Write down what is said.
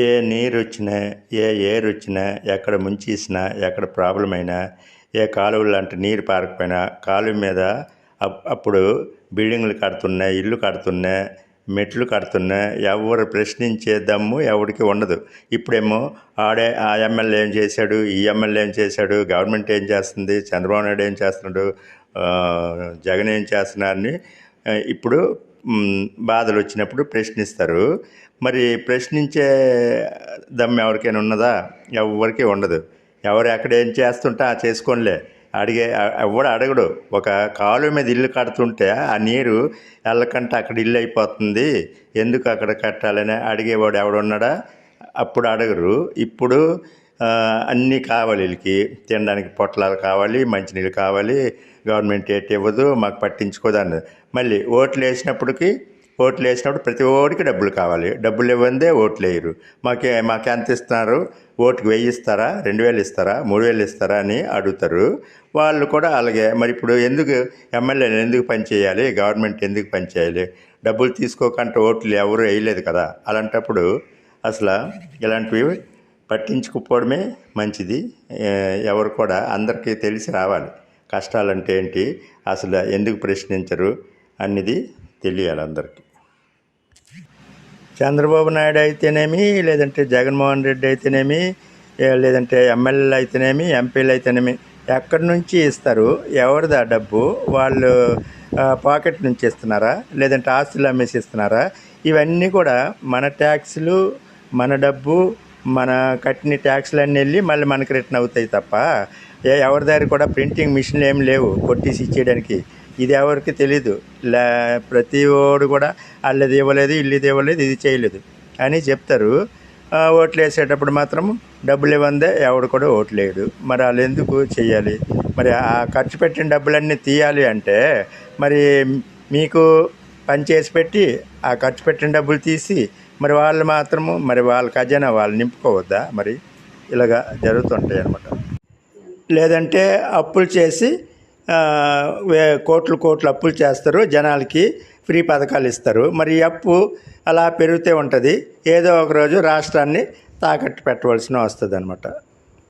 ఏ నీరు వచ్చినా ఏ ఏరు వచ్చినా ఎక్కడ ముంచేసినా ఎక్కడ ప్రాబ్లం అయినా ఏ కాలువలు లాంటి నీరు పారకపోయినా కాలువ మీద అప్- అప్పుడు బిల్డింగ్లు కడుతున్నా ఇల్లు కడుతున్నా మెట్లు కడుతున్నా ఎవరు ప్రశ్నించే దమ్ము ఎవరికి ఉండదు. ఇప్పుడేమో ఆడే ఆ ఎమ్మెల్యే ఏం చేశాడు ఈ ఎమ్మెల్యే ఏం చేశాడు గవర్నమెంట్ ఏం చేస్తుంది చంద్రబాబు నాయుడు ఏం చేస్తున్నాడు జగన్ ఏం చేస్తున్నారని ఇప్పుడు బాధలు వచ్చినప్పుడు ప్రశ్నిస్తారు. మరి ప్రశ్నించే దమ్ము ఎవరికైనా ఉన్నదా? ఎవరికి ఉండదు. ఎవరు ఎక్కడ ఏం చేస్తుంటే ఆ చేసుకోనిలే. అడిగే ఎవడు అడగడు. ఒక కాలువ మీద ఇల్లు కడుతుంటే ఆ నీరు వెళ్ళకంటే అక్కడ ఇల్లు అయిపోతుంది. ఎందుకు అక్కడ కట్టాలని అడిగేవాడు ఎవడున్నాడా? అప్పుడు అడగరు. ఇప్పుడు అన్నీ కావాలి వీళ్ళకి. తినడానికి పొట్లాలు కావాలి మంచినీళ్ళు కావాలి గవర్నమెంట్ ఏటి ఇవ్వదు మాకు పట్టించుకోదు అన్నది. మళ్ళీ ఓట్లు వేసినప్పటికి ఓట్లు వేసినప్పుడు ప్రతి ఓడికి డబ్బులు కావాలి. డబ్బులు ఇవ్వందే ఓట్లు వేయరు. మాకే మాకు ఎంత ఇస్తున్నారు? ఓటుకు వెయ్యి ఇస్తారా? రెండు వేలు ఇస్తారా? మూడు వేలు ఇస్తారా అని అడుగుతారు. వాళ్ళు కూడా అలాగే. మరి ఇప్పుడు ఎందుకు ఎమ్మెల్యేలు ఎందుకు పనిచేయాలి గవర్నమెంట్ ఎందుకు పనిచేయాలి డబ్బులు తీసుకోకుండా ఓట్లు ఎవరు వేయలేదు కదా? అలాంటప్పుడు అసలు ఇలాంటివి పట్టించుకోకపోవడమే మంచిది. ఎవరు కూడా అందరికీ తెలిసి రావాలి. కష్టాలంటే ఏంటి? అసలు ఎందుకు ప్రశ్నించరు? అన్నది తెలియాలి అందరికీ. చంద్రబాబు నాయుడు అయితేనేమి లేదంటే జగన్మోహన్ రెడ్డి అయితేనేమి లేదంటే ఎమ్మెల్యేలు అయితేనేమి ఎంపీలు అయితేనేమి ఎక్కడి నుంచి ఇస్తారు? ఎవరిది ఆ డబ్బు? వాళ్ళు పాకెట్ నుంచి ఇస్తున్నారా? లేదంటే ఆస్తులు అమ్మేసి ఇస్తున్నారా? ఇవన్నీ కూడా మన ట్యాక్సులు మన డబ్బు మన కట్టిన ట్యాక్స్లు అన్నీ వెళ్ళి మళ్ళీ మనకి రిటర్న్ అవుతాయి తప్ప ఏ ఎవరి దగ్గర కూడా ప్రింటింగ్ మిషన్లు ఏమి లేవు కొట్టేసి ఇచ్చేయడానికి. ఇది ఎవరికి తెలీదు. లే ప్రతి ఓడు కూడా వాళ్ళది ఇవ్వలేదు ఇల్లు ఇది ఇవ్వలేదు ఇది చేయలేదు అని చెప్తారు. ఓట్లు వేసేటప్పుడు మాత్రం డబ్బులు ఇవ్వందే ఎవడు కూడా ఓట్లు వేయడు మరి వాళ్ళు ఎందుకు చేయాలి? మరి ఆ ఖర్చు పెట్టిన డబ్బులన్నీ తీయాలి అంటే మరి మీకు పని చేసి పెట్టి ఆ ఖర్చు పెట్టిన డబ్బులు తీసి మరి వాళ్ళు మాత్రము మరి వాళ్ళ ఖజానా వాళ్ళు నింపుకోవద్దా? మరి ఇలాగా జరుగుతుంటాయి అన్నమాట. లేదంటే అప్పులు చేసి వే- కోట్లు కోట్లు అప్పులు చేస్తారు జనాలకి ఫ్రీ పథకాలు ఇస్తారు. మరి అప్పు అలా పెరుగుతూ ఉంటుంది. ఏదో ఒక రోజు రాష్ట్రాన్ని తాకట్టు పెట్టవలసిన వస్తుంది అనమాట